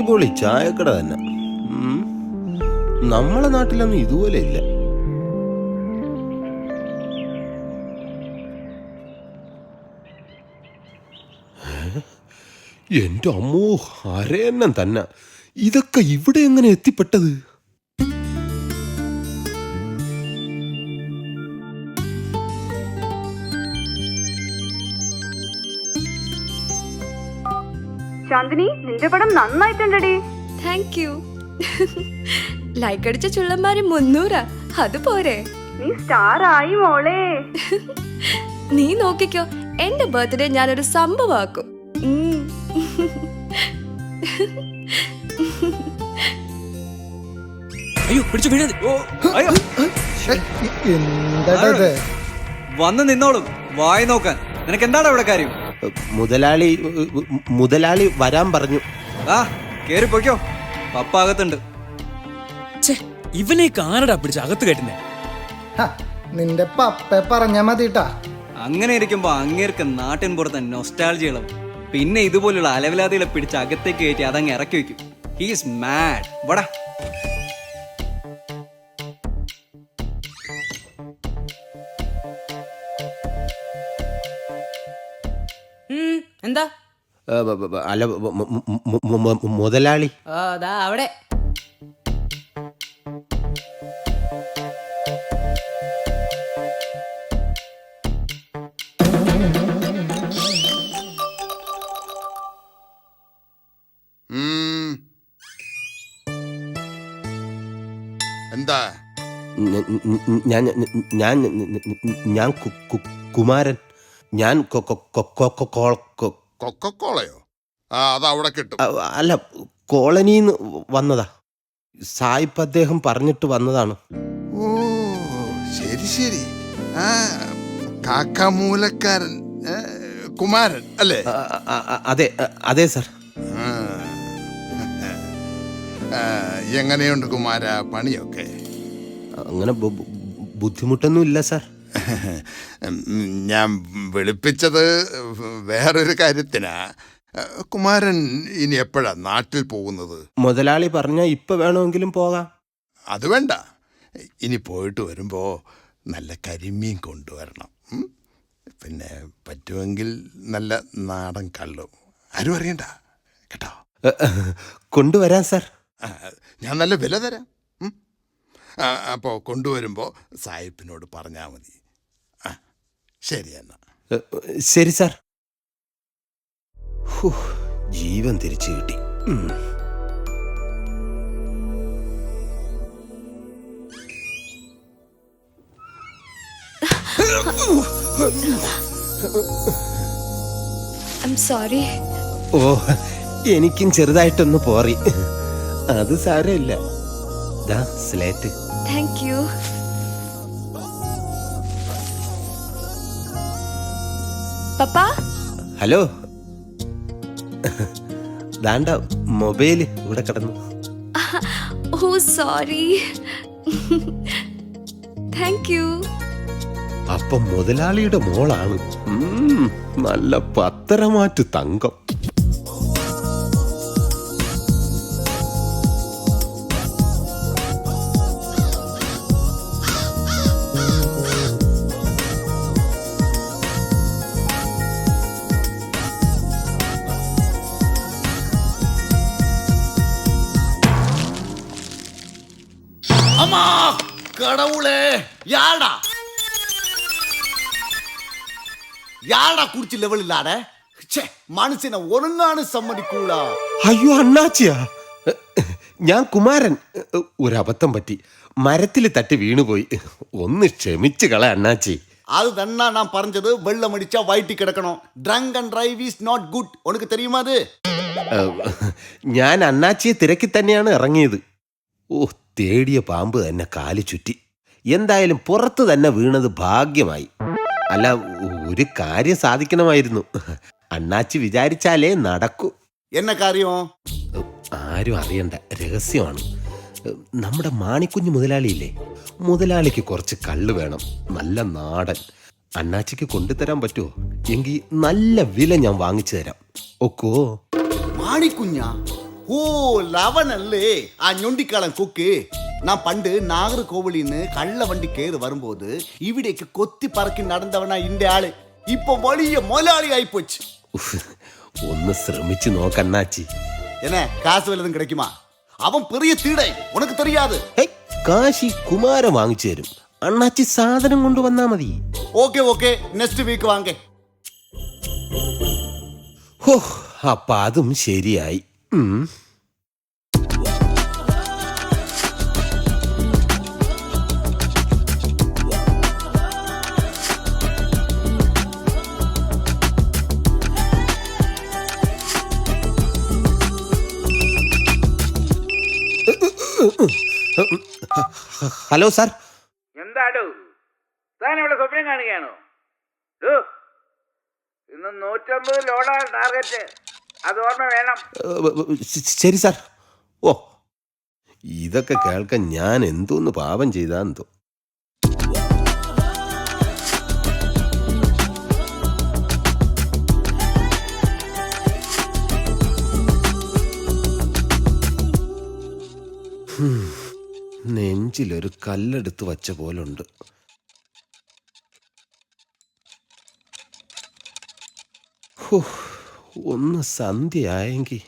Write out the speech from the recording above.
അടിപൊളി ചായക്കട തന്നെ. നമ്മളെ നാട്ടിലൊന്നും ഇതുപോലെ ഇല്ല. എന്റെ അമ്മോ അരയന്നം തന്നെ. ഇതൊക്കെ ഇവിടെ എങ്ങനെ എത്തിപ്പെട്ടത്? ശാന്തിനി നിന്റെ പടം നന്നായിട്ടുണ്ടടി. താങ്ക് യു ലൈക്ക് അടിച്ച ചുള്ളന്മാര് മുന്നൂറാ. അത് പോരെ. നീ സ്റ്റാർ ആയി മോളെ. നീ നോക്കിക്കോ എന്റെ ബർത്ത്ഡേ ഞാനൊരു സംഭവമാക്കും ഉം. അയ്യോ പിടിച്ചു വീഴരുത്. ഓ അയ്യോ. എന്താ ഇത് വന്ന് നിന്നോളും വായി നോക്കാൻ. നിനക്ക് എന്താണ് അവിടെ കാര്യം? മുതലാളി മുതലാളി വരാൻ പറഞ്ഞു. ആ കേറി പൊയ്ക്കോ. പപ്പ അകത്തുണ്ട്. ഇവനെ കാനഡ പിടിച്ച് അകത്ത് കയറ്റുന്നേ. ഹ, നിന്റെ പപ്പ പറഞ്ഞാ മതിട്ടാ. അങ്ങനെ ഇരിക്കുമ്പോ അങ്ങേർക്ക് നാട്ടിൻ പുറത്തെ നൊസ്റ്റാൾജികളും പിന്നെ ഇതുപോലുള്ള അലവിലാതികളെ പിടിച്ച് അകത്തേക്ക് കയറ്റി അതങ്ങ് ഇറക്കി വെക്കും ഹീസ് മാഡ് വടാ. എന്താ അല്ല മുതലാളി അവിടെ. എന്താ ഞാൻ ഞാൻ ഞാൻ കുമാരൻ ഞാൻ കൊക്കോളയോ കൊക്കക്കോളയോ ആ അത് അവിടെ കിട്ടും. അല്ല കോളനിന്ന് വന്നതാ. സായിപ്പ് അദ്ദേഹം പറഞ്ഞിട്ട് വന്നതാണ്. ഓ ശരി ശരി. ആ കാക്കാമൂലക്കാരൻ കുമാരൻ അല്ലേ? അതെ അതെ സർ. എങ്ങനെയുണ്ട് കുമാര പണിയൊക്കെ? അങ്ങനെ ബുദ്ധിമുട്ടൊന്നും ഇല്ല സർ. ഞാൻ വിളിപ്പിച്ചത് വേറൊരു കാര്യത്തിനാ. കുമാരൻ ഇനി എപ്പോഴാ നാട്ടിൽ പോകുന്നത്? മുതലാളി പറഞ്ഞ ഇപ്പൊ വേണമെങ്കിലും പോകാം. അത് വേണ്ട. ഇനി പോയിട്ട് വരുമ്പോ നല്ല കരിമീൻ കൊണ്ടുവരണം. പിന്നെ പറ്റുമെങ്കിൽ നല്ല നാടൻ കള്ളും. ആരും അറിയണ്ട. കേട്ടോ? കൊണ്ടുവരാൻ കൊണ്ടുവരാം സർ. ഞാൻ നല്ല വില തരാം. അപ്പോൾ കൊണ്ടുവരുമ്പോൾ സായിപ്പിനോട് പറഞ്ഞാൽ മതി. ആ ശരി എന്നാ. ശരി സാർ. ഹൂ, ജീവൻ തിരിച്ചു കിട്ടി. സോറി ഓ എനിക്കും ചെറുതായിട്ടൊന്ന് പോറി. അത് സാരമില്ല. ദാ slate thank you papa? Hello. ദാണ്ട മൊബൈൽ ഇവിടെ കിടന്നു. ഓ സോറി. താങ്ക് യു അപ്പൊ മുതലാളിയുടെ മോളാണ്. നല്ല പത്തരമാറ്റ് തങ്കം. கடவுளே யாடா யாடா குடிச்சு லெவல் இல்லாட ச்சே மனுஷனை ஒழுங்கானு சம்மதிக்கூடா അയ്യോ അണ്ണാച്ചിയാ ഞാൻ കുമാരൻ ഒരബദ്ധം പറ്റി മരത്തിൽ തട്ടി വീണുപോയി ഒന്ന് ക്ഷമിച്ചു കള അണ്ണാച്ചി அது தன்னா நான் பறஞ்சது வெள்ளம் அடிச்சா வயிட்டி கிடக்கணும் drunk and drive is not good உனக்கு தெரியுமா அது ഏഹ്, ഞാൻ അണ്ണാച്ചിയെ തിരക്കി തന്നെയാണ് ഇറങ്ങിയത് ഓ തേടിയ പാമ്പ് തന്നെ കാലി ചുറ്റി. എന്തായാലും പുറത്ത് തന്നെ വീണത് ഭാഗ്യമായി. അല്ല ഒരു കാര്യം സാധിക്കണമായിരുന്നു. അണ്ണാച്ചി വിചാരിച്ചാലേ നടക്കൂ. എന്നെ കാര്യമോ ആരും അറിയണ്ട. രഹസ്യമാണ്. നമ്മുടെ മാണിക്കുഞ്ഞ് മുതലാളിയില്ലേ? മുതലാളിക്ക് കുറച്ച് കള്ള് വേണം. നല്ല നാടൻ. അണ്ണാച്ചിക്ക് കൊണ്ടുതരാൻ പറ്റുമോ എങ്കിൽ നല്ല വില ഞാൻ വാങ്ങിച്ചു തരാം. ഓക്കോ മാണിക്കുഞ്ഞ? ഓ ലവനല്ലേ ആ ഞൊണ്ടിക്കാളൻ കുക്ക്. ഞാൻ പണ്ട് നാഗർകോവിലിന്ന് കള്ള വണ്ടി കയറി വരുമ്പോത് ഇവിടേക്ക് കൊത്തി പറക്കി നടന്നവനാ ഇന്റെ ആൾ. ഇപ്പൊ വലിയ മുതലാളി ആയിപ്പോച്ച് ഒന്ന് ശ്രമിച്ചു നോക്കണ്ണാച്ചി എന്നെ കാശ് വലതും കിടക്കുമാ? അവൻ പെറിയ തീടേ ഉനക്ക് തെറിയാതെ. കാശി കുമാരൻ വാങ്ങിച്ചു തരും. അണ്ണാച്ചി സാധനം കൊണ്ടുവന്നാ മതി. ഓക്കെ ഓക്കെ നെക്സ്റ്റ് വീക്ക് വാങ്ങേ. ഹോ അപ്പൊ അതും ശരിയായി. Hello sir. എന്താടോ? താൻ ഇവിടെ സ്വപ്നം കാണുകയാണോ? ഡോ, ഇന്ന് നൂറ്റമ്പത് ലോഡാണ് ടാർഗറ്റ്. അത് ഓർമ്മ വേണം. ശരി സാർ. ഓ ഇതൊക്കെ കേൾക്കാൻ ഞാൻ എന്തോന്ന് പാപം ചെയ്താന്തോ നെഞ്ചിലൊരു കല്ലെടുത്ത് വച്ച പോലുണ്ട്. ഒന്ന് സന്ധ്യയായെങ്കിൽ